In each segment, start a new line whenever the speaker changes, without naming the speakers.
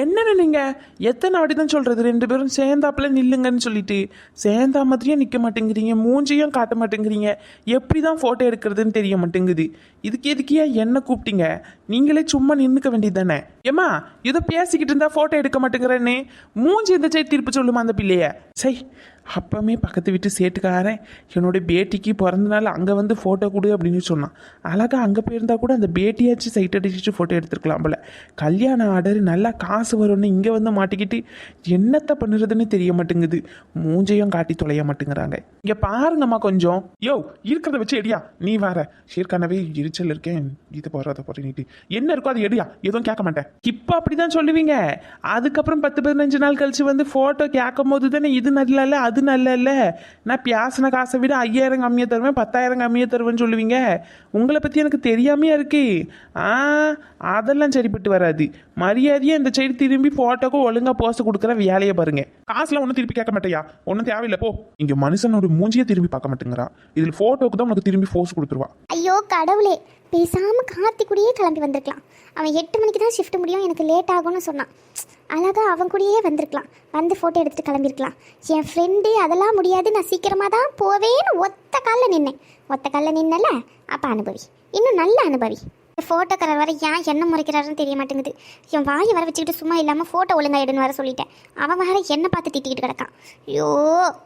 என்னென்ன நீங்கள் எத்தனை வாட்டி தான் சொல்கிறது ரெண்டு பேரும் சேர்ந்தாப்புல நில்லுங்கன்னு சொல்லிட்டு. சேர்ந்தா மாதிரியே நிற்க மாட்டேங்கிறீங்க மூஞ்சியும் காட்ட மாட்டேங்கிறீங்க. எப்படி தான் ஃபோட்டோ எடுக்கிறதுன்னு தெரிய மாட்டேங்குது. இதுக்கு எதுக்கு ஏன் என்ன கூப்பிட்டீங்க? நீங்களே சும்மா நின்றுக்க வேண்டியது தானே ஏமா இதை பேசிக்கிட்டு இருந்தா போட்டோ எடுக்க மாட்டேங்கிறேன்னு மூஞ்சி இந்த சைடு திருப்பி சொல்லுமா அந்த பிள்ளைய? சை அப்பமே பக்கத்து வீட்டு சேட்டுக்காரன் என்னோட பேட்டிக்கு பிறந்த நாள் அங்கே வந்து ஃபோட்டோ கொடு அப்படின்னு சொன்னான். அழகா அங்கே போயிருந்தா கூட அந்த பேட்டியாச்சும் சைட் அடிச்சுட்டு ஃபோட்டோ எடுத்துருக்கலாம் போல. கல்யாண ஆர்டர் நல்லா காசு வரும்னு இங்கே வந்து மாட்டிக்கிட்டு என்னத்தை பண்ணுறதுன்னு தெரிய மாட்டேங்குது. மூஞ்சையும் காட்டி தொலைய மாட்டேங்கிறாங்க. இங்கே பாருங்கம்மா கொஞ்சம். யோ இருக்கிறத வச்சு எடியா நீ வேற. ஏற்கனவே எரிச்சல் இருக்கேன். இது போகிற அதை என்ன இருக்கோ அது எடுயா. எதுவும் கேட்க மாட்டேன். இப்போ அப்படிதான் சொல்லுவீங்க. அதுக்கப்புறம் பத்து பதினஞ்சு நாள் கழிச்சு வந்து ஃபோட்டோ கேட்கும் போது தானே இது நல்ல இல்லை அது நல்ல இல்லை நான் பேசின காசை விட ஐயாயிரம் கம்மியாக தருவேன் பத்தாயிரம் கம்மியாக தருவேன்னு சொல்லுவீங்க. உங்களை பற்றி எனக்கு தெரியாமையா இருக்கு. ஆ அதெல்லாம் சரிப்பட்டு வராது. மரியாதையாக இந்த சைடு திரும்பி ஃபோட்டோக்கு ஒழுங்காக போஸ்ட் கொடுக்குற வேலையை பாருங்க. காசுலாம் ஒன்றும் திருப்பி கேட்க மாட்டேயா? ஒன்றும் தேவையில்லை போ. இங்கே மனுஷனோட மூஞ்சியை திரும்பி பார்க்க மாட்டேங்கிறா. இதில் ஃபோட்டோக்கு தான் உனக்கு திரும்பி போஸ்ட் கொடுத்துருவா.
ஐயோ கடவுளே. பேசாமல் கார்த்தி கூடயே கிளம்பி வந்திருக்கலாம். அவன் எட்டு மணிக்கு தான் ஷிஃப்ட் முடியும். எனக்கு லேட் ஆகும்னு சொன்னான். அழகாக அவன் கூடயே வந்திருக்கலாம். வந்து ஃபோட்டோ எடுத்துகிட்டு கிளம்பியிருக்கலாம் என் ஃப்ரெண்டு அதெல்லாம் முடியாது. நான் சீக்கிரமாக தான் போவேன்னு ஒத்த காலில் நின்னேன். ஒத்த காலில் நின்னல அப்போ அனுபவி. இன்னும் நல்ல அனுபவி. ஃபோட்டோக்காரர் வர ஏன் என்ன முறைக்கிறாருன்னு தெரிய மாட்டேங்குது. என் வாயை வர வச்சுக்கிட்டு சும்மா இல்லாமல் ஃபோட்டோ ஒழுங்கா எடுன்னு வர சொல்லிட்டேன். அவன் வேற என்ன பார்த்து திட்டிக்கிட்டு கிடக்கான்? ஐயோ!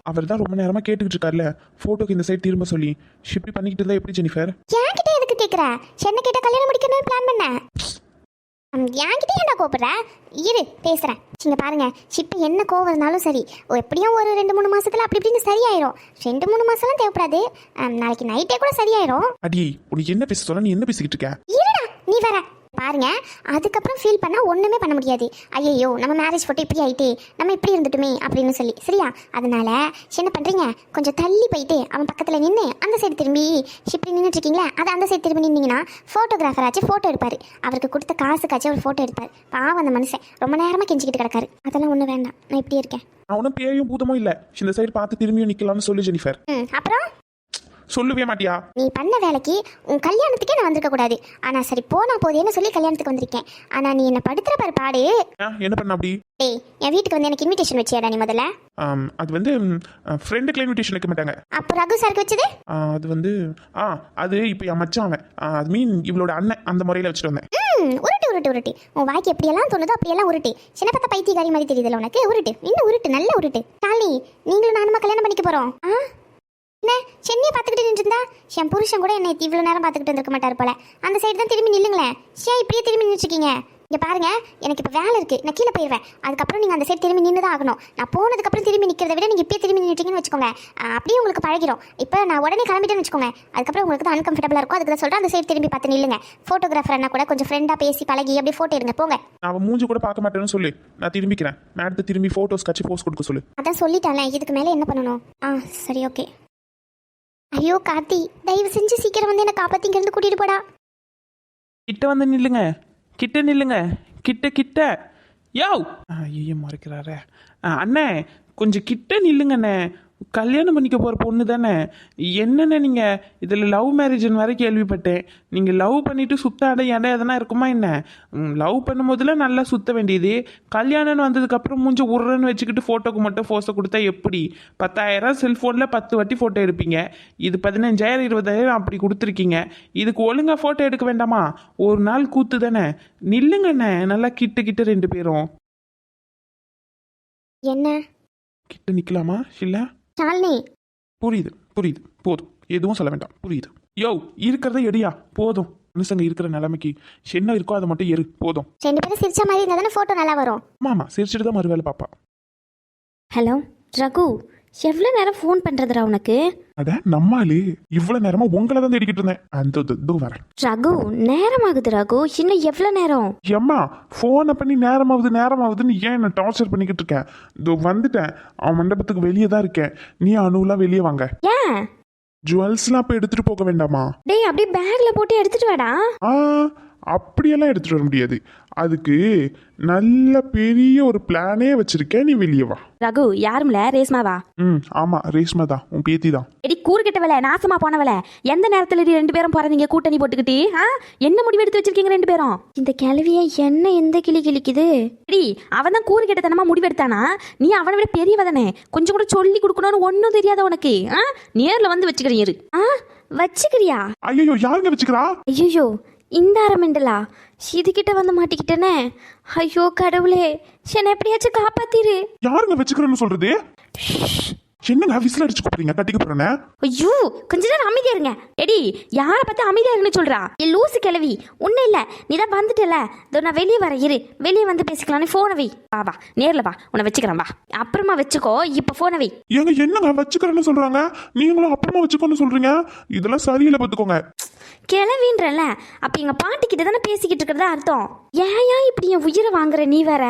அவர் தான் ரொம்ப நேரமாக கேட்டுக்கிட்டு இருக்கார்ல. ஃபோட்டோக்கு இந்த சைடு திரும்ப சொல்லி. ஷிப்பி பண்ணிக்கிட்டு இருந்தா எப்படி ஜெனிஃபர்
என்கிட்ட எதுக்கு கேட்குற சென்னை கிட்ட கல்யாணம் முடிக்கணும்னு பிளான் பண்ண? என்கிட்ட ஏன்டா கோபப்படுற இரு பேசுகிறேன் இங்க பாருங்க ஷிப்பு என்ன கோவம் இருந்தாலும் சரி. எப்படியும் ஒரு ரெண்டு மூணு மாசத்துல அப்படி இப்படின்னு சரியாயிரும். ரெண்டு மூணு மாசம்லாம் தேவைப்படாது. நாளைக்கு நைட்டே கூட சரியாயிரும்.
அடி உனக்கு என்ன பேச சொல்ல நீ என்ன பேசிக்கிட்டு இருக்க?
இருடா நீ வேற பாருங்க அதுக்கப்புறம் ஃபீல் பண்ணா ஒண்ணுமே பண்ண முடியாது. ஐயையோ நம்ம மேரேஜ் போட்டு இப்படி ஆயிட்டே நம்ம இப்படி இருந்துட்டுமே அப்படின்னு சொல்லி. சரியா? அதனால என்ன பண்றீங்க? கொஞ்சம் தள்ளி போயிட்டு அவன் பக்கத்துல நின்று அந்த சைடு திரும்பி இப்படி நின்றுட்டு இருக்கீங்களா அதை அந்த சைடு திரும்பி நின்னீங்கன்னா ஃபோட்டோகிராஃபர் ஆச்சு ஃபோட்டோ எடுப்பாரு. அவருக்கு கொடுத்த காசுக்காச்சும் ஒரு ஃபோட்டோ எடுப்பார். பாவம் அந்த மனுஷன். ரொம்ப நேரமா கெஞ்சிக்கிட்டு கிடக்காரு. அதெல்லாம் ஒன்றும் வேண்டாம். நான் இப்படி இருக்கேன்.
ஒன்றும் பேயும் பூதமும் இல்லை. இந்த சைடு பார்த்து திரும்பியும் நிற்கலாம்னு சொல்லு ஜெனிஃபர்
ம் அப்புறம்?
சொல்லவே மாட்டியா?
நீ பண்ண வேலைக்கு உன் கல்யாணத்துக்கே நான் வந்திருக்க கூடாது. ஆனா சரி போனா போதேன்னு சொல்லி கல்யாணத்துக்கு வந்திருக்கேன்? ஆனா நீ என்ன படுத்துற பாரு பாடு.
ஆ, என்ன பண்ண அப்படி?
டேய் என் வீட்டுக்கு வந்து எனக்கு இன்விடேஷன் வச்சியாடா நீ முதல்ல.
அது வந்து ஃப்ரெண்டுக்கு இன்விடேஷன் வைக்க மாட்டாங்க.
அப்போ ரகு சாருக்கு வச்சது?
அது வந்து ஆ அது இப்போ என் மச்சான் அவன். அது மீன் இவளோட அண்ணன் அந்த முறையில் வச்சுட்டு வந்தேன்.
ம் உருட்டு உருட்டு உருட்டு. உன் வாய்க்கு எப்படியெல்லாம் தோணுதோ அப்படியெல்லாம் உருட்டு. சின்ன பத்த பைத்தியக்காரி மாதிரி தெரியுதுல உனக்கு? உருட்டு. இன்னும் உருட்டு? நல்ல உருட்டு. டாலி நீங்களும் நானுமா கல்யாணம் பண்ணிக்க போறோம்? ஆ? என்ன? சென்னையை பார்த்துக்கிட்டு நின்றுருந்தா? என் புருஷன் கூட என்னை இவ்வளோ நேரம் பார்த்துக்கிட்டு இருந்திருக்க மாட்டார் போல. அந்த சைடு தான் திரும்பி நில்லுங்களேன். ஏன் இப்படியே திரும்பி நின்றுருக்கீங்க இங்கே பாருங்க எனக்கு இப்போ வேலை இருக்கு. நான் கீழே போயிடுவேன். அதுக்கப்புறம் நீங்கள் அந்த சைடு திரும்பி நின்று தான் ஆகணும். நான் போனதுக்கப்புறம் திரும்பி நிற்கிறத விட நீங்கள் இப்பயே திரும்பி நின்றுட்டீங்கன்னு வச்சுக்கோங்க. அப்படியே உங்களுக்கு பழகிடும் இப்போ நான் உடனே கிளம்பிட்டேன்னு வச்சுக்கோங்க. அதுக்கப்புறம் உங்களுக்கு தான் அன்கம்ஃபர்டபுளாக இருக்கும். அதுக்கு தான் சொல்கிறேன் அந்த சைடு திரும்பி பார்த்து நில்லுங்க. ஃபோட்டோகிராஃபர் அண்ணா கூட கொஞ்சம் ஃப்ரெண்டாக பேசி பழகி அப்படியே ஃபோட்டோ எடுங்க. போங்க.
நான் அவன் மூஞ்சி கூட பார்க்க மாட்டேன்னு சொல்லு. நான் திரும்பிக்கிறேன். மேடத்தை திரும்பி ஃபோட்டோஸ் கட்சி போஸ்ட் கொடுக்க சொல்லு.
அதான் சொல்லிட்டானே இதுக்கு மேலே என்ன பண்ணணும்? ஆ சரி ஓகே ஐயோ கார்த்தி தயவு செஞ்சு சீக்கிரம் வந்து என்னை காப்பாத்தி இங்கேருந்து கூட்டிட்டு போடா.
கிட்ட வந்து நில்லுங்க. கிட்ட நில்லுங்க. கிட்ட கிட்ட. யோ ஐயோ மறைக்கிறாரே. ஆ, அண்ணே கொஞ்சம் கிட்ட நில்லுங்கண்ணே. கல்யாணம் பண்ணிக்க போகிற பொண்ணு தானே? என்னண்ணே நீங்கள் இதில் லவ் மேரேஜ்னு வரை கேள்விப்பட்டேன். நீங்கள் லவ் பண்ணிட்டு சுத்த அடை இடம் எதனா இருக்குமா என்ன? லவ் பண்ணும்போதுல நல்லா சுத்த வேண்டியது. கல்யாணம்னு வந்ததுக்கப்புறம் மூஞ்ச உருன்னு வச்சுக்கிட்டு ஃபோட்டோக்கு மட்டும் ஃபோஸை கொடுத்தா எப்படி? பத்தாயிரம் செல்ஃபோனில் பத்து வாட்டி ஃபோட்டோ எடுப்பீங்க. இது பதினஞ்சாயிரம் இருபதாயிரம் அப்படி கொடுத்துருக்கீங்க. இதுக்கு ஒழுங்காக ஃபோட்டோ எடுக்க வேண்டாமா? ஒரு நாள் கூத்து தானே? நில்லுங்கண்ணே நல்லா கிட்ட கிட்ட ரெண்டு பேரும்.
என்ன?
கிட்ட நிற்கலாமா இல்லை
ஷாலினி
புரியுது புரியுது. போதும். எதுவும் சொல்ல வேண்டாம். புரியுது. யோ இருக்கிறத எடியா. போதும். மனுஷங்க இருக்கிற நிலைமைக்கு என்ன இருக்கோ அதை மட்டும் எரு போதும்.
ரெண்டு பேரும் சிரிச்ச மாதிரி இருந்தால் தானே ஃபோட்டோ நல்லா வரும்?
ஆமா சிரிச்சிட்டு தான் மறுவேலை பாப்பா
ஹலோ ரகு எவ்வளோ நேரம் ஃபோன் பண்ணுறதுடா உனக்கு?
அட நம்மாலு இவ்வளவு நேரமா உங்களை தான் தேடிக்கிட்டு இருந்தேன். அந்த இதோ வரேன்.
ரகு நேரமாகுது ரகு. இன்னும் எவ்வளோ நேரம்?
எம்மா ஃபோனை பண்ணி நேரமாகுது நேரமாகுதுன்னு ஏன் என்ன டார்ச்சர் பண்ணிக்கிட்டு இருக்கேன் இதோ வந்துட்டேன். அவன் மண்டபத்துக்கு வெளியே தான் இருக்கேன். நீ அணுலாம் வெளியே வாங்க.
ஏன்?
ஜுவல்ஸ்லாம் அப்போ எடுத்துட்டு போக வேண்டாமா?
டேய் அப்படியே பேக்கில் போட்டு எடுத்துட்டு வாடா.
அப்படியெல்லாம் எடுத்துட்டு வர முடியாது. அதுக்கு நல்ல பெரிய ஒரு பிளானே வச்சிருக்கேன். நீ வெளியே வா.
ரகு யாரும்ல ரேஸ்மாவா
ம் ஆமா ரேஷ்மா தான். உன் பேத்தி தான்.
எடி கூறுகிட்டவள நாசமா போனவள. எந்த நேரத்துல நீ ரெண்டு பேரும் போறீங்க கூட்டணி போட்டுக்கிட்டு? ஆ? என்ன முடிவு எடுத்து வச்சிருக்கீங்க ரெண்டு பேரும்? இந்த கிழவிய என்ன எந்த கிளி கிளிக்குது? எடி அவன் தான் கூறு கெட்டத்தனமா முடிவெடுத்தானா நீ அவனை விட பெரியவ தானே. கொஞ்சம் கூட சொல்லி கொடுக்கணும்னு ஒன்றும் தெரியாத உனக்கு. ஆ? நேர்ல வந்து வச்சுக்கிறீரு ஆ? வச்சுக்கிறியா?
ஐயோ யாருங்க வச்சுக்கிறா?
ஐயோ இந்த அரமெண்டலா இதுகிட்ட வந்து மாட்டிக்கிட்டேனே? ஐயோ கடவுளே என்னை எப்படியாச்சும் காப்பாத்திரு.
யாருங்க வச்சுக்கிறேன்னு சொல்றது? என்னங்க விசில் அடிச்சு கூப்பிடுறீங்க? கட்டிக்க போறேன்னு
ஐயோ கொஞ்ச நேரம் அமைதியா இருங்க. எடி யாரை பார்த்து அமைதியா இருன்னு சொல்றா? ஏ லூசு கிளவி ஒன்றும் இல்லை. நீ தான் வந்துட்டல. இதோ நான் வெளியே வர இரு. வெளியே வந்து பேசிக்கலாம்னு ஃபோனை வை. வா வா. நேரில் வா. உன்னை வச்சுக்கிறேன். வா. அப்புறமா வச்சுக்கோ. இப்போ ஃபோனை வை.
ஏங்க என்னங்க வச்சுக்கிறேன்னு சொல்றாங்க? நீங்களும் அப்புறமா வச்சுக்கோன்னு சொல்றீங்க? இதெல்லாம் சரியில்லை பார்த்துக்கோங்க.
கிளவின்றல அப்போ எங்கள் பாட்டிக்கிட்ட தானே பேசிக்கிட்டு இருக்கிறதா அர்த்தம்? ஏன் ஏன் இப்படி என் உயிரை வாங்குற நீ வேற?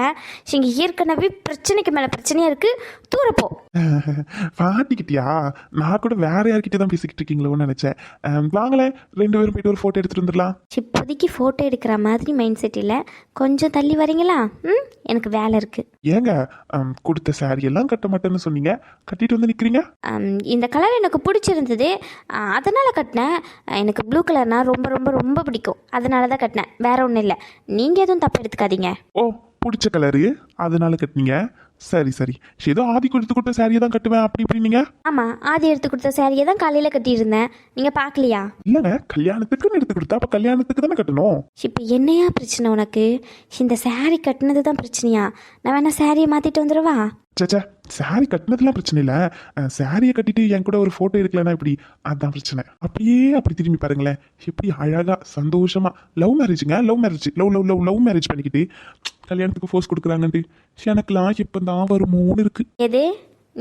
இங்கே ஏற்கனவே பிரச்சனைக்கு மேலே பிரச்சனையா இருக்கு. தூரப்போ.
பாட்டிக்கிட்டியா நான் கூட வேற யார்கிட்ட தான் பேசிக்கிட்டு இருக்கீங்களோன்னு நினைச்சேன். வாங்களேன் ரெண்டு பேரும் போயிட்டு ஒரு போட்டோ எடுத்துட்டு வந்துடலாம்.
இப்போதைக்கு ஃபோட்டோ எடுக்கிற மாதிரி மைண்ட் செட் இல்லை. கொஞ்சம் தள்ளி வரீங்களா? ம் எனக்கு வேலை இருக்கு.
ஏங்க கொடுத்த சாரி எல்லாம் கட்ட மாட்டேன்னு சொன்னீங்க. கட்டிட்டு வந்து நிக்கிறீங்க?
அம், இந்த கலர் எனக்கு பிடிச்சிருந்தது. அதனால கட்டினேன். எனக்கு ப்ளூ கலர்னா ரொம்ப ரொம்ப ரொம்ப பிடிக்கும். அதனால தான் கட்டினேன். வேற ஒன்றும் இல்லை. நீங்கள் எதுவும் தப்பு எடுத்துக்காதீங்க.
ஓ பிடிச்ச கலரு அதனால கட்டினீங்க. சரி சரி. ஏதோ ஆதி கொடுத்து கொடுத்த சாரியை தான் கட்டுவேன் அப்படி இப்படி நீங்க
ஆமாம் ஆதி எடுத்து கொடுத்த சாரியை தான் காலையில் கட்டியிருந்தேன். நீங்கள் பார்க்கலையா?
இல்லைங்க கல்யாணத்துக்குன்னு எடுத்து கொடுத்தா அப்ப கல்யாணத்துக்கு தானே கட்டணும்?
இப்போ என்னையா பிரச்சனை உனக்கு? இந்த saree கட்டினது தான் பிரச்சனையா? நான் வேணா சாரியை மாற்றிட்டு வந்துடவா?
சேச்சே சாரி கட்டினதுலாம் பிரச்சனை இல்லை. சாரியை கட்டிட்டு என் கூட ஒரு ஃபோட்டோ எடுக்கலன்னா இப்படி அதான் பிரச்சனை. அப்படியே அப்படி திரும்பி பாருங்களேன். எப்படி அழகா சந்தோஷமா love மேரேஜுங்க love marriage love love love love marriage பண்ணிக்கிட்டு கல்யாணத்துக்கு ஃபோர்ஸ் கொடுக்குறாங்கன்ட்டு எனக்குலாம் இப்போ தான் வருமோன்னு இருக்கு.
எது?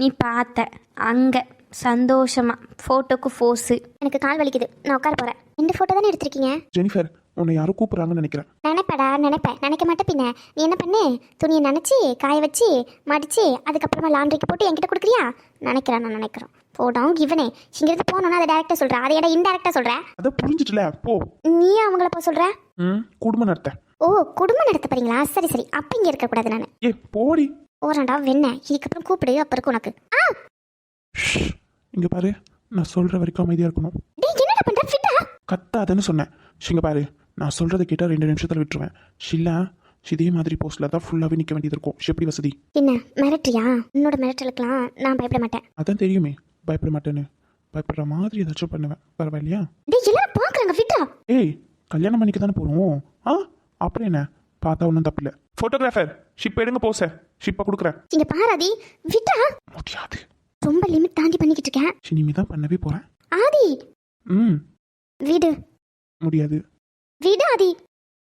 நீ பார்த்த அங்கே சந்தோஷமா ஃபோட்டோக்கு ஃபோஸு
எனக்கு கால் வலிக்குது. நான் உட்கார போறேன். ரெண்டு ஃபோட்டோ தானே எடுத்திருக்கீங்க?
ஜெனிஃபர் உன்னை யாரோ கூப்பிட்றாங்கன்னு நினைக்கிறேன்.
நினைப்படா நினைப்பேன். நினைக்க மாட்டேன் பின்ன. நீ என்ன பண்ணு? துணியை நினச்சி காய வச்சு மடிச்சு அதுக்கப்புறமா லாண்ட்ரிக்கு போட்டு என்கிட்ட கொடுக்குறியா? நினைக்கிறேன் நான் நினைக்கிறேன். போடும் இவனே இங்கிருந்து போனோன்னா அதை டேரக்டாக சொல்கிறேன் அதை இடம் இன்டெரக்டாக சொல்கிறேன்
அதை புரிஞ்சிட்டுல போ.
நீ அவங்கள போக சொல்கிற
ம் குடும்பம் நடத்த.
ஓ குடும்பம் நடத்த போறீங்களா? சரி சரி. அப்போ இங்கே இருக்கக்கூடாது நான்.
ஏ போடி.
ஓராண்டா வெண்ண இதுக்கப்புறம் கூப்பிடு அப்போ இருக்கு உனக்கு. ஆ.
இங்க பாரு. நான் சொல்ற வரைக்கும் அமைதியா இருக்கணும்.
டேய் என்னடா பண்ணுற ஃபிட்டா?
கத்தாதுன்னு சொன்னேன். இங்க பாரு. நான் சொல்றதை கேட்டால் ரெண்டு நிமிஷத்தில் விட்டுருவேன். ஷில்லா இதே மாதிரி போஸ்ட்ல தான் ஃபுல்லாகவே நிற்க வேண்டியது இருக்கும். எப்படி வசதி?
என்ன மிரட்டுறியா? உன்னோட மிரட்டலுக்கெல்லாம் நான் பயப்பட மாட்டேன்.
அதான் தெரியுமே. பயப்பட மாட்டேன்னு. பயப்படுற மாதிரி ஏதாச்சும் பண்ணுவேன். பரவாயில்லையா?
டேய் எல்லாரும் பார்க்குறாங்க ஃபிட்டா?
ஏய் கல்யாணம் பண்ணிக்க தானே போகிறோம் ஆ? அப்புறம் என்ன? பார்த்தா ஒன்றும் தப்பு இல்லை ஃபோட்டோகிராஃபர் ஷிப் எடுங்க போச ஷிப்பை கொடுக்குறேன்.
இங்க பாராதி விட்டா?
முடியாது
ரொம்ப லிமிட் தாண்டி பண்ணிக்கிட்டு இருக்கேன்.
இனிமே தான் பண்ணவே போகிறேன்
ஆதி!
ம்.
வீடு.
முடியாது.
வீடு ஆதி.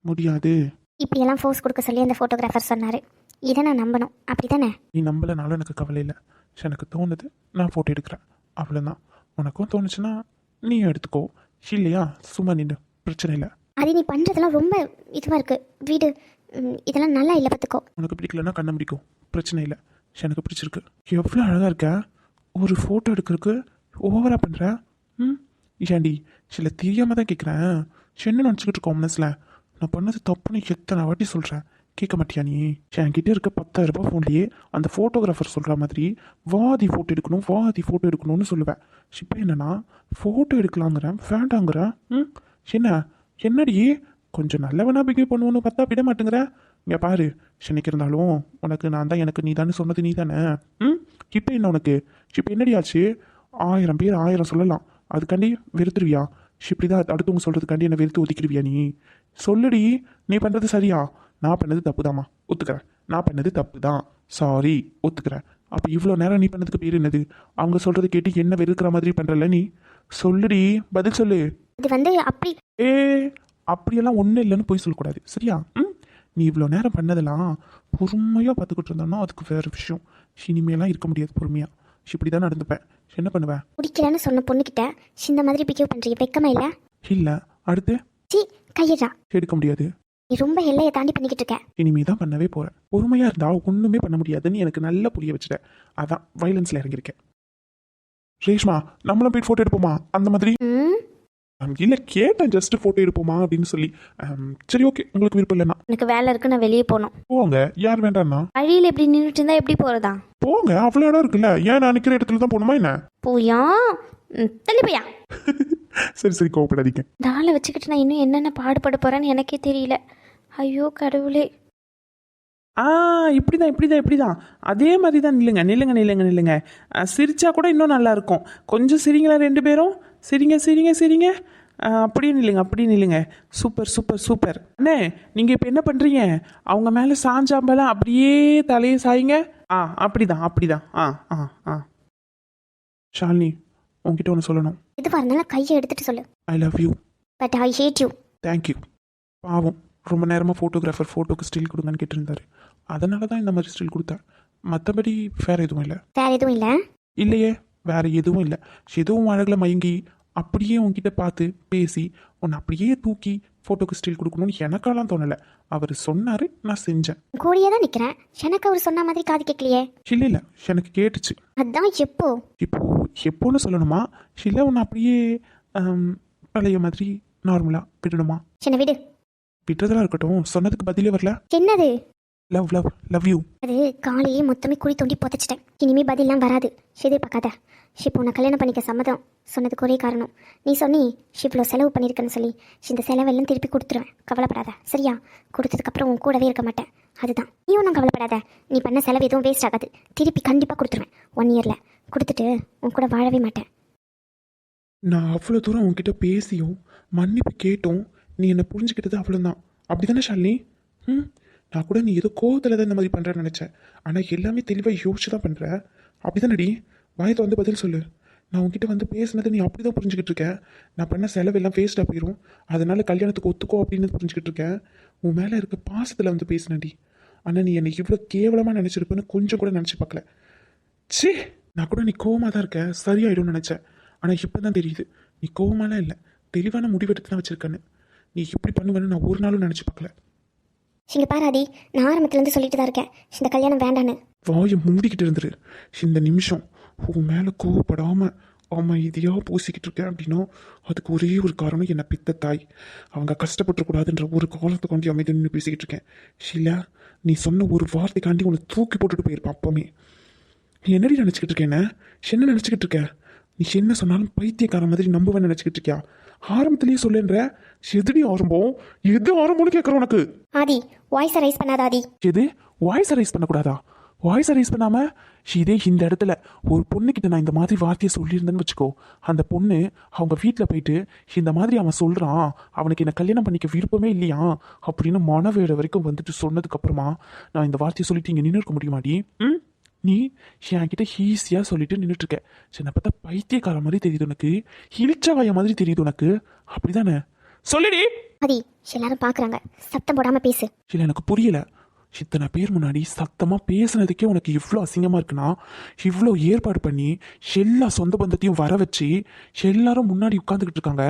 முடியாது.
இப்படியெல்லாம் ஃபோர்ஸ் கொடுக்க சொல்லி அந்த ஃபோட்டோகிராஃபர் சொன்னாரு. இதை நான் நம்பணும். அப்படிதானே
நீ நம்பலனாலும் எனக்கு கவலை இல்லை. எனக்கு தோணுது நான் ஃபோட்டோ எடுக்கிறேன். அவ்வளோதான் உனக்கும் தோணுச்சுன்னா நீயும் எடுத்துக்கோ. இல்லையா? சும்மா நின்று பிரச்சனை இல்லை.
அது நீ பண்ணுறதெல்லாம் ரொம்ப இதுவாக இருக்குது வீடு இதெல்லாம் நல்லா இல்லை பார்த்துக்கோ
உனக்கு பிடிக்கலன்னா கண்ணை பிடிக்கும் பிரச்சனை இல்லை. எனக்கு பிடிச்சிருக்கு. எவ்வளோ அழகாக இருக்க. ஒரு ஃபோட்டோ எடுக்கிறதுக்கு ஓவராக பண்ணுற ம்? ஏண்டி சில தெரியாமல் தான் கேட்குறேன் என்ன நினச்சிக்கிட்டு இருக்கோம் மனசில்? நான் பண்ணது தப்புன்னு எத்தனை வாட்டி சொல்கிறேன் கேட்க மாட்டியா நீ? என்கிட்ட இருக்க பத்தாயிரம் ரூபாய் ஃபோன்லேயே அந்த ஃபோட்டோகிராஃபர் சொல்கிற மாதிரி வாதி ஃபோட்டோ எடுக்கணும் வாதி ஃபோட்டோ எடுக்கணும்னு சொல்லுவேன். இப்போ என்னென்னா ஃபோட்டோ எடுக்கலாங்கிறேன் வேண்டாங்கிறேன். ம்? என்ன? என்னடி? கொஞ்சம் நல்லவனா பிஹேவ் பண்ணுவோன்னு பார்த்தா விட மாட்டேங்கிற. இங்கே பாரு சென்னைக்கு இருந்தாலும் உனக்கு நான் தான் எனக்கு நீ தானே சொன்னது நீ தானே ம்? இப்போ என்ன உனக்கு? இப்போ என்னடி ஆச்சு? ஆயிரம் பேர் ஆயிரம் சொல்லலாம். அதுக்காண்டி வெறுத்துருவியா? இப்படி தான் அடுத்தவங்க சொல்கிறதுக்காண்டி என்னை வெறுத்து ஒதுக்கிடுவியா நீ? சொல்லுடி நீ பண்ணுறது சரியா? நான் பண்ணது தப்பு தாம்மா ஒத்துக்கிறேன். நான் பண்ணது தப்பு தான் சாரி ஒத்துக்கிறேன். அப்போ இவ்வளோ நேரம் நீ பண்ணதுக்கு பேர் என்னது? அவங்க சொல்கிறத கேட்டு என்ன வெறுக்கிற மாதிரி பண்ணுறல நீ? சொல்லுடி பதில் சொல்லு.
இது வந்து அப்படி
ஏ அப்படியெல்லாம் ஒன்றும் இல்லைன்னு போய் சொல்லக்கூடாது. சரியா? ம்? நீ இவ்வளோ நேரம் பண்ணதெல்லாம் பொறுமையாக பார்த்துக்கிட்டு இருந்தோன்னா அதுக்கு வேறு விஷயம். இனிமேலாம் இருக்க முடியாது பொறுமையாக இப்படி தான் நடந்துப்பேன். என்ன பண்ணுவேன்
பிடிக்கலன்னு சொன்ன பொண்ணுகிட்ட இந்த மாதிரி பிஹேவ் பண்றீங்க வெக்கமா இல்ல?
இல்லை. அடுத்து?
சி கையிடா
எடுக்க முடியாது.
நீ ரொம்ப எல்லையை தாண்டி பண்ணிக்கிட்டு இருக்க.
இனிமே தான் பண்ணவே போகிறேன் பொறுமையாக இருந்தால் ஒன்றுமே பண்ண முடியாதுன்னு எனக்கு நல்லா புரிய வச்சுட்டேன் அதான் வைலன்ஸில் இறங்கியிருக்கேன். ரேஷ்மா நம்மளும் போய் ஃபோட்டோ எடுப்போமா? அந்த மாதிரி? இல்லை கேட்டேன் ஜஸ்ட் ஃபோட்டோ எடுப்போமா? அப்படின்னு சொல்லி. சரி ஓகே உங்களுக்கு விருப்பம் இல்லைன்னா.
எனக்கு வேலை இருக்கு நான் வெளியே போகணும்
போங்க. யார் வேண்டாம்னா
வழியில் இப்படி நின்றுட்டு இருந்தா எப்படி போகிறதா
போங்க அவ்வளோ இடம் இருக்குல்ல. ஏன் நான் நிற்கிற இடத்துல தான் போகணுமா என்ன?
போயா? ம், தள்ளி போயா?
சரி சரி கோவப்படாதீங்க.
இந்த ஆளை வச்சுக்கிட்டு நான் இன்னும் என்னென்ன பாடுபட போகிறேன்னு எனக்கே தெரியல. ஐயோ கடவுளே.
ஆ இப்படிதான் இப்படிதான் இப்படிதான். அதே மாதிரி தான் நில்லுங்க நில்லுங்க நில்லுங்க. நில்லுங்க சிரிச்சா கூட இன்னும் நல்லா இருக்கும். கொஞ்சம் சிரிங்களா ரெண்டு பேரும்? சிரிங்க சிரிங்க சிரிங்க. அப்படியே நில்லுங்க அப்படியே நில்லுங்க. Super super super. அண்ணே நீங்கள் இப்போ என்ன பண்ணுறீங்க அவங்க மேலே சாஞ்சாம்பலாம் அப்படியே தலையை சாயுங்க. ஆ அப்படிதான் அப்படிதான். ஆ ஆ ஆ.
ஷாலினி உங்ககிட்ட ஒன்று சொல்லணும்.
எதுவாக இருந்தாலும் கையை எடுத்துட்டு சொல்லு.
I love you
but I hate you
thank you பாவம் ரொம்ப நேரமாக ஃபோட்டோகிராஃபர் ஃபோட்டோக்கு ஸ்டில் கொடுங்கன்னு கேட்டிருந்தாரு. அதனால தான் இந்த மாதிரி ஸ்டில் கொடுத்தேன் மற்றபடி வேறு எதுவும் இல்லை.
வேற எதுவும் இல்லை?
இல்லையே வேறு எதுவும் இல்லை. எதுவும் அழகில் மயங்கி அப்படியே உன்கிட்ட பார்த்து பேசி உன்னை அப்படியே தூக்கி ஃபோட்டோக்கு ஸ்டில் கொடுக்கணும்னு எனக்கெல்லாம் தோணலை. அவர் சொன்னார் நான் செஞ்சேன்.
கூடியே தான் நிற்கிறேன் எனக்கு அவர் சொன்ன மாதிரி காது கேட்கலையே?
இல்லை இல்லை எனக்கு கேட்டுச்சு.
அதான் எப்போ?
இப்போ எப்போன்னு சொல்லணுமா? இல்லை உன்னை அப்படியே ஆம், பழைய மாதிரி நார்மலாக விடணுமா?
சின்ன விடு.
விட்டுறதெல்லாம் இருக்கட்டும். சொன்னதுக்கு பதிலே வரல.
என்னது?
லவ் லவ் லவ் யூ
அது காலையே மொத்தமே குழி தோண்டி புதைச்சிட்டேன். இனிமே பதிலாம் வராது. ஷிதை பார்க்காத. ஷிப் உன்னை கல்யாணம் பண்ணிக்க சம்மதம் சொன்னதுக்கு ஒரே காரணம். நீ சொன்னி ஷிப்பில் செலவு பண்ணியிருக்கேன்னு சொல்லி. இந்த செலவெல்லாம் திருப்பி கொடுத்துருவேன். கவலைப்படாத. சரியா? கொடுத்ததுக்கப்புறம் உன் கூடவே இருக்க மாட்டேன். அதுதான். நீ ஒன்றும் கவலைப்படாத. நீ பண்ண செலவு எதுவும் வேஸ்ட் ஆகாது. திருப்பி கண்டிப்பாக கொடுத்துருவேன். ஒன் இயரில் கொடுத்துட்டு உன் கூட வாழவே மாட்டேன்.
நான் அவ்வளோ தூரம் உன்கிட்ட பேசியும் மன்னிப்பு கேட்டும் நீ என்னை புரிஞ்சுக்கிட்டது அவ்வளோதான் அப்படி தானே ஷாலினி? ம்? நான் கூட நீ ஏதோ கோவத்தில் தான் இந்த மாதிரி பண்ணுறேன்னு நினச்சேன். ஆனால் எல்லாமே தெளிவாக யோசிச்சு தான் பண்ணுற அப்படி தானடி வாயத்தை வந்து பதில் சொல்லு. நான் உன்கிட்ட வந்து பேசுனதை நீ அப்படி தான் புரிஞ்சுக்கிட்டு இருக்க. நான் பண்ண செலவெல்லாம் வேஸ்ட்டாக போயிடும் அதனால கல்யாணத்துக்கு ஒத்துக்கோ அப்படின்னு புரிஞ்சுக்கிட்டு இருக்கேன் உன் மேலே இருக்க பாசத்தில் வந்து பேசினடி. ஆனால் நீ என்னை இவ்வளோ கேவலமாக நினச்சிருப்பேன்னு கொஞ்சம் கூட நினச்சி பார்க்கல. ச்சே! நான் கூட நீ கோவமாக தான் இருக்க. சரியாயிடும்னு நினச்சேன். ஆனால் இப்போ தான் தெரியுது. நீ கோவமாலாம் இல்லை. தெளிவான முடிவெடுத்து தான் வச்சிருக்கேன்னு. நீ இப்படி பண்ணுவேன்னு நான் ஒரு நாளும் நினச்சி பார்க்கல.
இங்கே பாராதி நான் ஆரம்பத்துலேருந்து சொல்லிட்டு தான் இருக்கேன். இந்த கல்யாணம் வேண்டான்னு.
வாயை மூடிக்கிட்டு இருந்துரு. இந்த நிமிஷம். உன் மேலே கோவப்படாமல் அமைதியாக பூசிக்கிட்டு இருக்கேன் அப்படின்னா அதுக்கு ஒரே ஒரு காரணம் என்னை பித்த தாய். அவங்க கஷ்டப்பட்டுறக்கூடாதுன்ற ஒரு காலத்தை கொண்டு அமைதி நின்று பேசிக்கிட்டு இருக்கேன். ஷீலா நீ சொன்ன ஒரு வார்த்தைக்காண்டி உன்னை தூக்கி போட்டுட்டு போயிருப்பான் அப்பமே நீ என்னடி நினச்சிக்கிட்டு இருக்க என்ன? நினச்சிக்கிட்டு இருக்க? நீ என்ன சொன்னாலும் பைத்தியக்கார மாதிரி நம்புவேன் நினச்சிக்கிட்டு இருக்கியா? ஆரம்பத்திலேயே சொல்லேன்ற எதுடி ஆரம்பம்? எது ஆரம்பம்னு கேட்குறேன் உனக்கு?
ஆதி வாய்ஸை ரைஸ் பண்ணாத ஆதி.
எது? வாய்ஸ் ரைஸ் பண்ணக்கூடாதா? வாய்ஸ் ரைஸ் பண்ணாம இதே இந்த இடத்துல ஒரு பொண்ணுக்கிட்ட நான் இந்த மாதிரி வார்த்தையை சொல்லியிருந்தேன்னு வச்சுக்கோ அந்த பொண்ணு அவங்க வீட்டில் போயிட்டு இந்த மாதிரி அவன் சொல்கிறான் அவனுக்கு என்ன கல்யாணம் பண்ணிக்க விருப்பமே இல்லையா? அப்படின்னு மனவேட வரைக்கும் வந்துட்டு சொன்னதுக்கு அப்புறமா நான் இந்த வார்த்தையை சொல்லிட்டு இங்கே நின்று இருக்க முடியுமாடி? ம்? நீ என்கிட்ட ஈஸியாக சொல்லிட்டு நின்றுட்டு இருக்க சின்ன பார்த்தா பைத்தியக்கார மாதிரி தெரியுது உனக்கு. இழிச்சவாய மாதிரி தெரியுது உனக்கு. அப்படிதானே? சொல்லிடி.
ஆதி எல்லாரும் பார்க்குறாங்க சத்தம் போடாமல் பேசு.
இல்லை எனக்கு புரியல. இத்தனை பேர் முன்னாடி சத்தமாக பேசுனதுக்கே உனக்கு இவ்வளோ அசிங்கமாக இருக்குன்னா இவ்வளோ ஏற்பாடு பண்ணி எல்லா சொந்த பந்தத்தையும் வர வச்சு எல்லாரும் முன்னாடி உட்காந்துக்கிட்டு இருக்காங்க.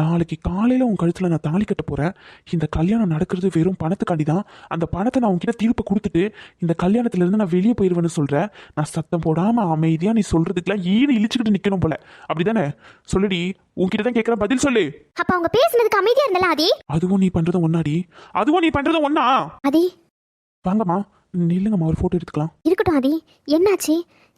நாளைக்கு காலையில் உன் கழுத்தில் நான் தாலி கட்ட போகிறேன் இந்த கல்யாணம் நடக்கிறது வெறும் பணத்துக்காண்டி தான். அந்த பணத்தை நான் உன்கிட்ட திருப்ப கொடுத்துட்டு இந்த கல்யாணத்துலேருந்து நான் வெளியே போயிடுவேன்னு சொல்கிறேன் நான் சத்தம் போடாமல் அமைதியாக நீ சொல்கிறதுக்கெல்லாம் ஈடு இழிச்சுக்கிட்டு நிற்கணும் போல. அப்படிதானே? சொல்லுடி உன்கிட்ட தான் கேட்குறேன் பதில் சொல்லு.
அப்போ அவங்க பேசுனதுக்கு அமைதியாக இருந்தல ஆதி?
அதுவும் நீ பண்ணுறதும் ஒன்னாடி? அதுவும் நீ பண்ணுறதும் ஒன்னா?
ஆதி
வாங்கம்மா நில்லுங்கம்மா ஒரு ஃபோட்டோ எடுத்துக்கலாம்.
இருக்கட்டும் ஆதி. என்னாச்சு?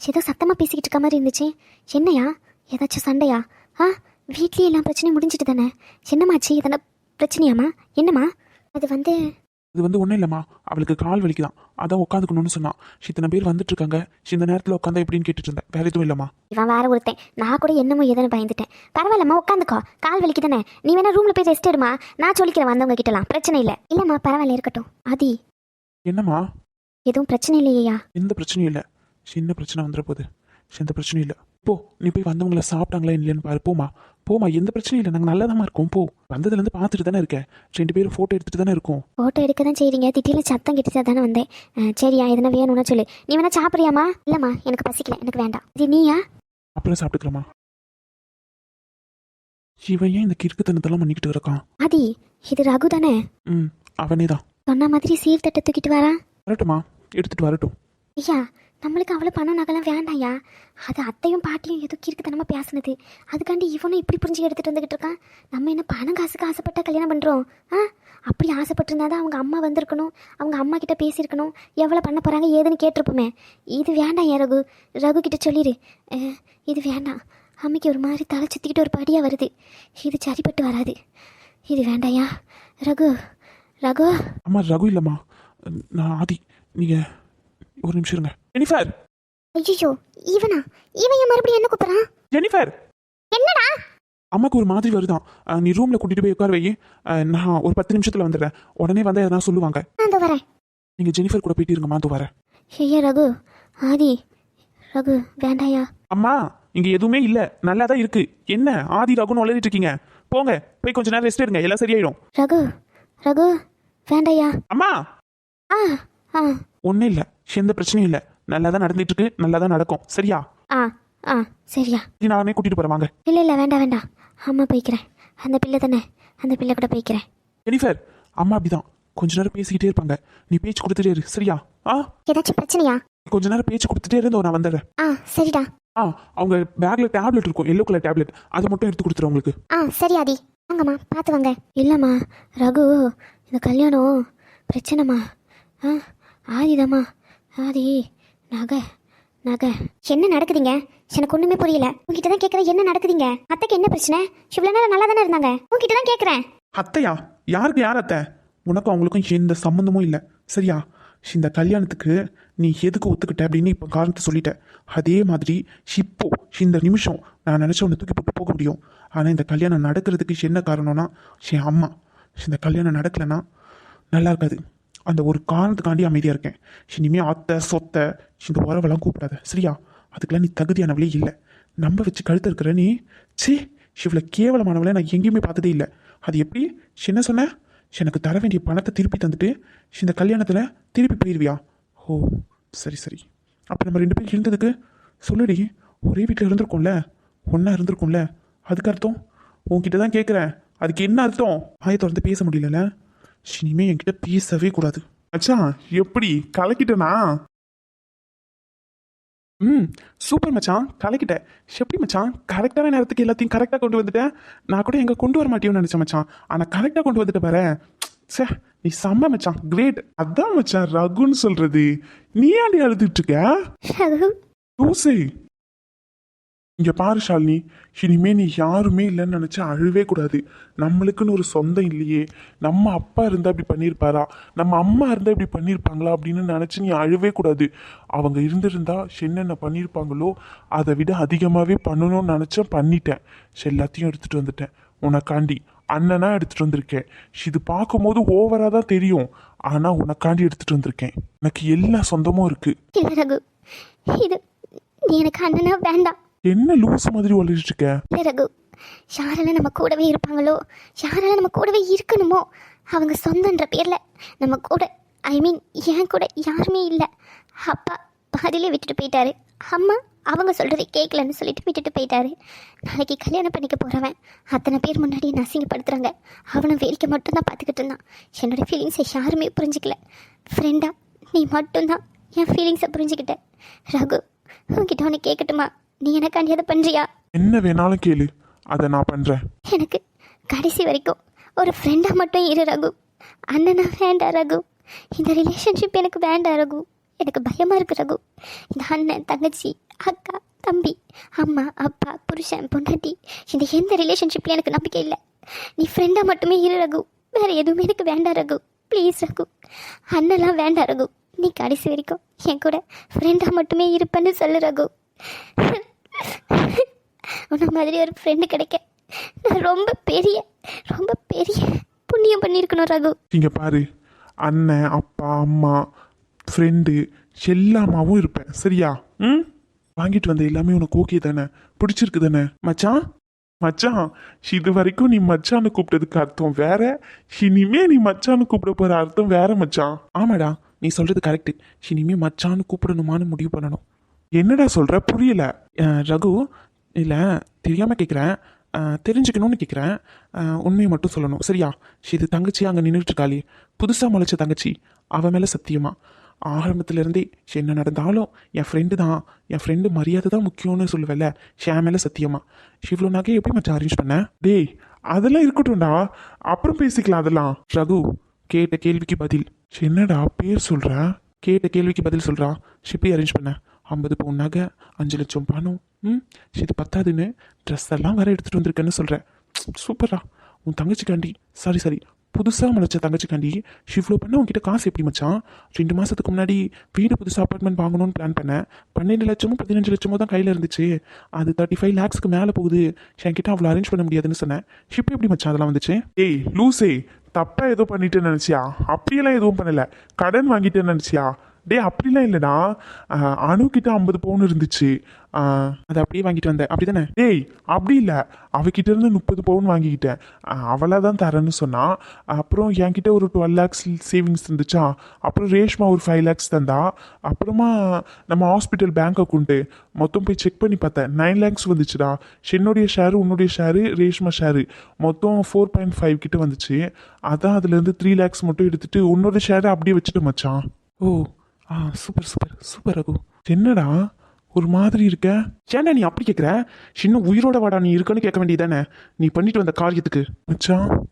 ஏதோ சத்தமாக பேசிக்கிட்டு இருக்க மாதிரி இருந்துச்சு. என்னையா? ஏதாச்சும் சண்டையா? ஆ வீட்லயே எல்லாம் பிரச்சனையும் முடிஞ்சிட்டு தானே? என்னமாச்சு எதனா பிரச்சனையாம்மா? என்னம்மா? அது வந்து
இது வந்து ஒன்றும் இல்லைம்மா. அவளுக்கு கால் வலிக்குதான். அதான் உட்காந்துக்கணும்னு சொன்னான் இத்தனை பேர் வந்துட்டு இருக்காங்க இந்த நேரத்தில் உட்காந்தா எப்படின்னு கேட்டுட்டு இருந்தேன் வேற எதுவும் இல்லைம்மா.
இவன் வேற ஒருத்தன். நான் கூட என்னமோ எதுன்னு பயந்துட்டேன். பரவாயில்லம்மா உட்காந்துக்கோ. கால் வலிக்கு தானே நீ வேணா ரூம்ல போய் ரெஸ்ட் எடுமா நான் சொல்லிக்கிறேன் வந்தவங்க கிட்டலாம். பிரச்சனை இல்லை. இல்லைம்மா பரவாயில்ல இருக்கட்டும். ஆதி.
என்னம்மா?
எதுவும் பிரச்சனை இல்லையா
எந்த பிரச்சனையும் இல்லை. சின்ன பிரச்சனை வந்துட போகுது எந்த பிரச்சனையும் இல்லை. போ நீ போய் வந்தவங்கள சாப்பிட்டாங்களா இல்லையான்னு பாரு. போமா போமா எந்த பிரச்சனையும் இல்லை. நாங்கள் நல்லா இருக்கோம். போ. வந்ததுலேருந்து பார்த்துட்டு தானே இருக்கேன் ரெண்டு பேரும் ஃபோட்டோ எடுத்துட்டு தானே இருக்கோம்.
ஃபோட்டோ எடுக்க தான் செய்றீங்க. திட்டியில் சத்தம் கிட்டச்சா தானே வந்தேன். சரியா எதனா வேணும்னா சொல்லு. நீ வேணா சாப்பிட்றியாம்மா? இல்லைம்மா எனக்கு பசிக்கல. எனக்கு வேண்டாம். இது நீயா?
அப்புறம் சாப்பிட்டுக்கலாமா இவன் ஏன் இந்த கிறுக்குத்தனத்தெல்லாம் பண்ணிக்கிட்டு இருக்கான்?
ஆதி இது ரகு தானே?
ம் அவனே தான்.
சொன்ன மாதிரி சீர்தட்டை தூக்கிட்டு வரா?
வரட்டுமா எடுத்துட்டு வரட்டும்.
ஐயா நம்மளுக்கு அவ்வளோ பணம் நகைலாம் வேண்டாம்யா. அது அத்தையும் பாட்டியும் எதுவும் கிறுக்குத்தனமா பேசுனது. அதுக்காண்டி இவனும் இப்படி புரிஞ்சு எடுத்துகிட்டு வந்துக்கிட்டு இருக்கான். நம்ம என்ன பணம் காசுக்கு ஆசைப்பட்டா கல்யாணம் பண்ணுறோம் ஆ? அப்படி ஆசைப்பட்டிருந்தா தான் அவங்க அம்மா வந்திருக்கணும். அவங்க அம்மா கிட்ட பேசியிருக்கணும். எவ்வளோ பண்ண போகிறாங்க ஏதுன்னு கேட்டிருப்போமே. இது வேண்டாம் ஏன் ரகு. ரகு கிட்ட சொல்லிடு இது வேண்டாம். அம்மைக்கு ஒரு மாதிரி தலை சுற்றிக்கிட்டு ஒரு படியாக வருது. இது சரிப்பட்டு வராது. இது வேண்டாயா ரகு ரகு?
அம்மா ரகு இல்லைம்மா. நான் ஆதி. நீங்கள் ஒரு நிமிஷம் இருங்க. ஜெனிஃபர்!
ஐயோ இவனா? இவன் ஏன் மறுபடியும் என்ன கூப்பிட்றான்?
ஜெனிஃபர்!
என்னடா?
அம்மாக்கு ஒரு மாதிரி வருதான் அஹ், நீ ரூமில் கூட்டிகிட்டு போய் உட்கார வை அஹ், நான் ஒரு பத்து நிமிஷத்தில் வந்துடுறேன். உடனே வந்தால் எதனா சொல்லுவாங்க.
நான் இதோ வரேன்.
நீங்கள் ஜெனிஃபர் கூட போயிட்டு இருங்கம்மா அது வரேன்.
ஐயா ரகு. ஆதி. ரகு வேண்டாயா?
அம்மா இங்கே எதுவுமே இல்லை. நல்லா தான் இருக்கு. என்ன? ஆதி ரகுன்னு உளறிட்டு இருக்கீங்க. போங்க. போய் கொஞ்ச நேரம் ரெஸ்ட் எடுங்க. எல்லாம் சரியாயிடும்.
ரகு. ரகு. வேண்டாயா?
அம்மா!
ஆ ஆ.
ஒன்றும் இல்லை. எந்த பிரச்சனையும் இல்லை. நல்லா தான் நடந்துட்டு இருக்கு நல்லா தான் நடக்கும். சரியா?
ஆ ஆ சரியா.
இது நானே கூட்டிட்டு போறேன். வாங்க.
இல்லை இல்லை வேண்டாம் வேண்டாம். அம்மா போய்க்கிறேன். அந்த பிள்ளை தானே? அந்த பிள்ளை கூட போய்க்கிறேன்.
ஜெனிஃபர் அம்மா அப்படிதான். கொஞ்ச நேரம் பேசிக்கிட்டே இருப்பாங்க. நீ பேச்சு கொடுத்துட்டே இரு. சரியா? ஆ?
ஏதாச்சும் பிரச்சனையா?
கொஞ்ச நேரம் பேச்சு கொடுத்துட்டே இருந்தோ நான் வந்துடுறேன்.
ஆ சரிடா.
ஆ அவங்க பேக்ல டேப்லெட் இருக்கும். எல்லோ கலர் டேப்லெட் அதை மட்டும் எடுத்து கொடுத்துரு உங்களுக்கு.
ஆ சரி ஆதி. வாங்கம்மா பார்த்து வாங்க. இல்லைம்மா ரகு இந்த கல்யாணம் பிரச்சனைம்மா. ஆ ஆதிதாம்மா. ஆதி நகை நகை. என்ன நடக்குதுங்க? எனக்கு ஒன்றுமே புரியல. உங்ககிட்ட தான் கேட்குறேன் என்ன நடக்குதுங்க? அத்தைக்கு என்ன பிரச்சனை? இவ்வளோ நேரம் நல்லா தானே இருந்தாங்க? உங்ககிட்ட தான் கேட்குறேன்
அத்தையா? யாருக்கு யார் அத்தை? உனக்கும் அவங்களுக்கும் எந்த சம்மந்தமும் இல்லை. சரியா? இந்த கல்யாணத்துக்கு நீ எதுக்கு ஒத்துக்கிட்ட அப்படின்னு இப்போ காரணத்தை சொல்லிட்ட. அதே மாதிரி இப்போ இந்த நிமிஷம் நான் நினச்ச உன்னை தூக்கி போட்டு போக முடியும். ஆனால் இந்த கல்யாணம் நடக்கிறதுக்கு என்ன காரணம்னா என் அம்மா. இந்த கல்யாணம் நடக்கலைன்னா நல்லா இருக்காது. அந்த ஒரு காரணத்துக்காண்டி அமைதியாக இருக்கேன். இனிமேல் அத்தை சொத்தை இந்த உறவெல்லாம் கூப்பிடாத. சரியா? அதுக்கெல்லாம் நீ தகுதியானவளே இல்லை. நம்ப வச்சு கழுத்து இருக்கிற நீ சி இவ்வளோ கேவலமானவளை நான் எங்கேயுமே பார்த்ததே இல்லை. அது எப்படி? என்ன சொன்ன? எனக்கு தர வேண்டிய பணத்தை திருப்பி தந்துட்டு இந்த கல்யாணத்தில் திருப்பி போயிடுவியா ஓ சரி சரி. அப்போ நம்ம ரெண்டு பேரும் இருந்ததுக்கு சொல்லுடி ஒரே வீட்டில் இருந்திருக்கோம்ல ஒன்றா இருந்திருக்கோம்ல அதுக்கு அர்த்தம்? உன்கிட்ட தான் கேட்குறேன் அதுக்கு என்ன அர்த்தம்? ஆய திறந்து பேச முடியலல்ல? இனிமே என்கிட்ட பேசவே கூடாது. மச்சான் எப்படி? கலக்கிட்டனா? ம் சூப்பர் மச்சான் கலக்கிட்டேன். எப்படி மச்சான்? கரெக்டான நேரத்துக்கு எல்லாத்தையும் கரெக்டாக கொண்டு வந்துட்டேன்? நான் கூட எங்கே கொண்டு வர மாட்டேன்னு நினச்சேன் மச்சான். ஆனால் கரெக்டாக கொண்டு வந்துட்டு பாரு சே நீ செம்ம மச்சான். கிரேட் அதான் மச்சான் ரகுன்னு சொல்றது. நீ ஆண்டி அழுதுட்டு இருக்க? இங்கே பாரு ஷாலினி. இனிமே நீ யாருமே இல்லைன்னு நினச்சா அழுவே கூடாது. நம்மளுக்குன்னு ஒரு சொந்தம் இல்லையே. நம்ம அப்பா இருந்தால் இப்படி பண்ணியிருப்பாரா? நம்ம அம்மா இருந்தால் இப்படி பண்ணியிருப்பாங்களா அப்படின்னு நினச்சி நீ அழுவே கூடாது. அவங்க இருந்திருந்தா என்னென்ன பண்ணியிருப்பாங்களோ அதை விட அதிகமாகவே பண்ணணும்னு நினச்சேன் பண்ணிட்டேன். எல்லாத்தையும் எடுத்துகிட்டு வந்துட்டேன். உனக்காண்டி அண்ணனா எடுத்துகிட்டு வந்திருக்கேன். இது பார்க்கும்போது ஓவராக தான் தெரியும். ஆனால் உனக்காண்டி எடுத்துகிட்டு வந்திருக்கேன். எனக்கு எல்லா சொந்தமும்
இருக்குது இது நீ எனக்கு அண்ணனா வேண்டாம்.
என்ன லூஸ் மாதிரி ஒளிட்டு இருக்க
இல்லை ரகு யாரெல்லாம் நம்ம கூடவே இருப்பாங்களோ யாரெல்லாம் நம்ம கூடவே இருக்கணுமோ அவங்க சொந்தன்ற பேரில் நம்ம கூட ஐ மீன் என் கூட யாருமே இல்லை. அப்பா பாதியிலே விட்டுட்டு போயிட்டாரு. அம்மா அவங்க சொல்கிறதை கேட்கலன்னு சொல்லிட்டு விட்டுட்டு போயிட்டாரு. நாளைக்கு கல்யாணம் பண்ணிக்க போகிறவன் அத்தனை பேர் முன்னாடி என்னை அசிங்கப்படுத்துகிறாங்க அவனை வேடிக்கை மட்டும்தான் பார்த்துக்கிட்டு இருந்தான். என்னோட ஃபீலிங்ஸை யாருமே புரிஞ்சிக்கல. ஃப்ரெண்டா நீ மட்டும்தான் என் ஃபீலிங்ஸை புரிஞ்சுக்கிட்ட. ரகு உங்ககிட்ட ஒன்று கேட்கட்டுமா நீ எனக்காண்டி அதை பண்ணுறியா
என்ன வேணாலும் கேளு. அதை நான் பண்றேன்.
எனக்கு கடைசி வரைக்கும் ஒரு ஃப்ரெண்டாக மட்டும் இரு ரகு. அண்ணனா வேண்டாம் ரகு. இந்த ரிலேஷன்ஷிப் எனக்கு வேண்டாம் ரகு. எனக்கு பயமாக இருக்கு ரகு. இந்த அண்ணன் தங்கச்சி அக்கா தம்பி அம்மா அப்பா புருஷன் பொண்டாட்டி இந்த எந்த ரிலேஷன்ஷிப்ல எனக்கு நம்பிக்கை இல்லை. நீ ஃப்ரெண்டாக மட்டுமே இரு ரகு. வேற எதுவுமே எனக்கு வேண்டாம் ரகு. ப்ளீஸ் ரகு. அண்ணெல்லாம் வேண்டாம் ரகு. நீ கடைசி வரைக்கும் என் கூட ஃப்ரெண்டாக மட்டுமே இருப்பேன்னு சொல்லு ரகு. உன்ன மாதிரி ஒரு ஃப்ரெண்டு கிடைக்க. நான் ரொம்ப பெரிய ரொம்ப பெரிய புண்ணியம் பண்ணியிருக்கணும் ரகு.
இங்க பாரு. அண்ணன் அப்பா அம்மா ஃப்ரெண்டு எல்லாமாவும் இருப்பேன். சரியா? ம்? வாங்கிட்டு வந்த எல்லாமே உனக்கு ஓகே தானே? பிடிச்சிருக்கு தானே? மச்சான்? மச்சான் இது வரைக்கும் நீ மச்சான்னு கூப்பிட்டதுக்கு அர்த்தம் வேற. இனிமே நீ மச்சான்னு கூப்பிட போற அர்த்தம் வேற மச்சான். ஆமாடா நீ சொல்றது கரெக்ட் இனிமே மச்சான்னு கூப்பிடணுமான்னு முடிவு பண்ணணும். என்னடா சொல்ற? புரியல. ரகு இல்லை தெரியாமல் கேட்குறேன் தெரிஞ்சுக்கணும்னு கேட்குறேன் உண்மையை மட்டும் சொல்லணும். சரியா? இது தங்கச்சி அங்கே நின்றுட்டுருக்காளி புதுசாக முளைச்ச தங்கச்சி. அவ மேலே சத்தியமா. ஆரம்பத்துலேருந்தே என்ன நடந்தாலும் என் ஃப்ரெண்டு தான். என் ஃப்ரெண்டு மரியாதை தான் முக்கியம்னு சொல்லுவேல்ல. ஷேன் மேலே சத்தியமா. இவ்வளோ நகை எப்படி மச்சான் அரேஞ்ச் பண்ண? டேய் அதெல்லாம் இருக்கட்டும்டா. அப்புறம் பேசிக்கலாம் அதெல்லாம். ரகு கேட்ட கேள்விக்கு பதில். என்னடா பேர் சொல்கிறேன் கேட்ட கேள்விக்கு பதில் சொல்கிறா ஷிப்பி அரேஞ்ச் பண்ணேன் ஐம்பது பவுன் நகை அஞ்சு லட்சம் பணம் ம்? இது பத்தாதுன்னு ட்ரெஸ் எல்லாம் வேற எடுத்துட்டு வந்திருக்கேன்னு சொல்கிறேன் சூப்பரா உன் தங்கச்சிக்காண்டி சாரி சாரி புதுசாக முளைச்ச தங்கச்சிக்காண்டி இவ்வளோ பண்ண உன்கிட்ட காசு எப்படி மச்சான்? ரெண்டு மாதத்துக்கு முன்னாடி வீடு புதுசாக அப்பார்ட்மெண்ட் வாங்கணும்னு பிளான் பண்ணேன். பன்னெண்டு லட்சமும் பதினஞ்சு லட்சமோ தான் கையில் இருந்துச்சு. அது தேர்ட்டி ஃபைவ் லேக்ஸ்க்கு மேலே போகுது. என்கிட்ட அவ்வளோ அரேஞ்ச் பண்ண முடியாதுன்னு சொன்னேன். ஷிப் எப்படி மச்சான் அதெல்லாம் வந்துச்சு? ஏய் லூசே தப்பாக ஏதோ பண்ணிட்டு நினச்சியா? அப்படியெல்லாம் எதுவும் பண்ணலை. கடன் வாங்கிட்டு நினச்சியா? டேய் அப்படிலாம் இல்லைடா. அணுக்கிட்ட ஐம்பது பவுன் இருந்துச்சு. அதை அப்படியே வாங்கிட்டு வந்தேன். அப்படி தானே டேய் அப்படி இல்லை. அவகிட்ட இருந்து முப்பது பவுன் வாங்கிக்கிட்டேன். அவளாக தான் தரேன்னு சொன்னா அப்புறம் என்கிட்ட ஒரு டுவெல் லேக்ஸ் சேவிங்ஸ் இருந்துச்சா அப்புறம் ரேஷ்மா ஒரு ஃபைவ் லேக்ஸ் தந்தா? அப்புறமா நம்ம ஹாஸ்பிட்டல் பேங்க் அக்கௌண்ட்டு மொத்தம் போய் செக் பண்ணி பார்த்தேன். நைன் லேக்ஸ் வந்துச்சுடா. என்னுடைய ஷேரு உன்னுடைய ஷேரு ரேஷ்மா ஷேரு மொத்தம் ஃபோர் பாயிண்ட் ஃபைவ் கிட்ட வந்துச்சு. அதான் அதுலேருந்து த்ரீ லேக்ஸ் மட்டும் எடுத்துட்டு உன்னோட ஷேரை அப்படியே வச்சுட்டு மச்சான். ஓ ஆ சூப்பர் சூப்பர். சூப்பர் ரகு. என்னடா? ஒரு மாதிரி இருக்க. ஏன்டா நீ அப்படி கேட்குற சின்ன உயிரோட வாடா நீ இருக்கன்னு கேட்க வேண்டியதானே? நீ பண்ணிட்டு வந்த காரியத்துக்கு. மச்சான்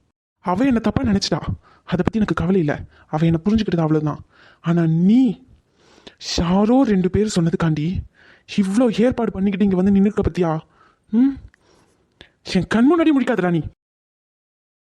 அவ என்ன தப்பா நினைச்சிட்டா? அதை பத்தி எனக்கு கவலை இல்லை. அவ என்னை புரிஞ்சுக்கிட்டது அவ்வளோதான் ஆனால் நீ யாரோ ரெண்டு பேர் சொன்னதுக்காண்டி இவ்வளோ ஏற்பாடு பண்ணிக்கிட்டு இங்கே வந்து நின்றுக்க பத்தியா? ம்? என் கண் முன்னாடி முடிக்காதடா நீ.